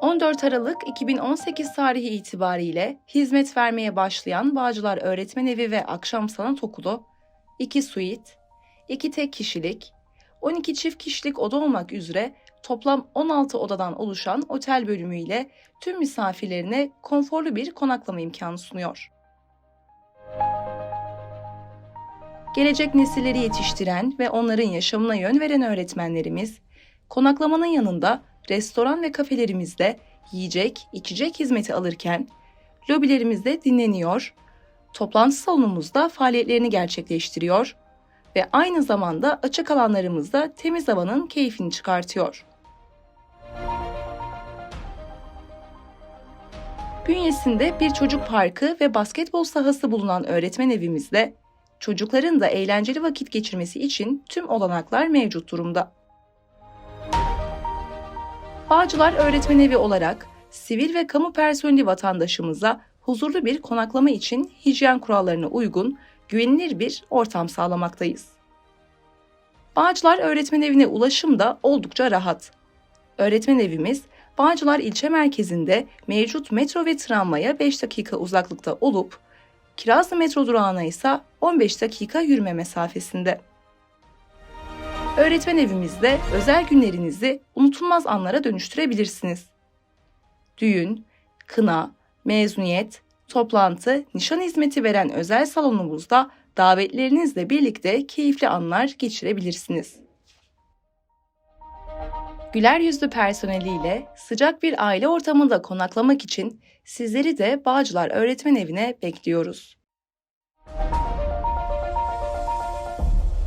14 Aralık 2018 tarihi itibariyle hizmet vermeye başlayan Bağcılar Öğretmen Evi ve Akşam Sanat Okulu, 2 suite, 2 tek kişilik, 12 çift kişilik oda olmak üzere toplam 16 odadan oluşan otel bölümüyle tüm misafirlerine konforlu bir konaklama imkanı sunuyor. Gelecek nesilleri yetiştiren ve onların yaşamına yön veren öğretmenlerimiz, konaklamanın yanında restoran ve kafelerimizde yiyecek, içecek hizmeti alırken, lobilerimizde dinleniyor, toplantı salonumuzda faaliyetlerini gerçekleştiriyor ve aynı zamanda açık alanlarımızda temiz havanın keyfini çıkartıyor. Bünyesinde bir çocuk parkı ve basketbol sahası bulunan öğretmen evimizde çocukların da eğlenceli vakit geçirmesi için tüm olanaklar mevcut durumda. Bağcılar Öğretmen Evi olarak sivil ve kamu personeli vatandaşımıza huzurlu bir konaklama için hijyen kurallarına uygun, güvenilir bir ortam sağlamaktayız. Bağcılar Öğretmen Evi'ne ulaşım da oldukça rahat. Öğretmen evimiz Bağcılar ilçe merkezinde mevcut metro ve tramvaya 5 dakika uzaklıkta olup Kirazlı metro durağına ise 15 dakika yürüme mesafesinde. Öğretmen evimizde özel günlerinizi unutulmaz anlara dönüştürebilirsiniz. Düğün, kına, mezuniyet, toplantı, nişan hizmeti veren özel salonumuzda davetlerinizle birlikte keyifli anlar geçirebilirsiniz. Güler yüzlü personeliyle sıcak bir aile ortamında konaklamak için sizleri de Bağcılar Öğretmen Evi'ne bekliyoruz.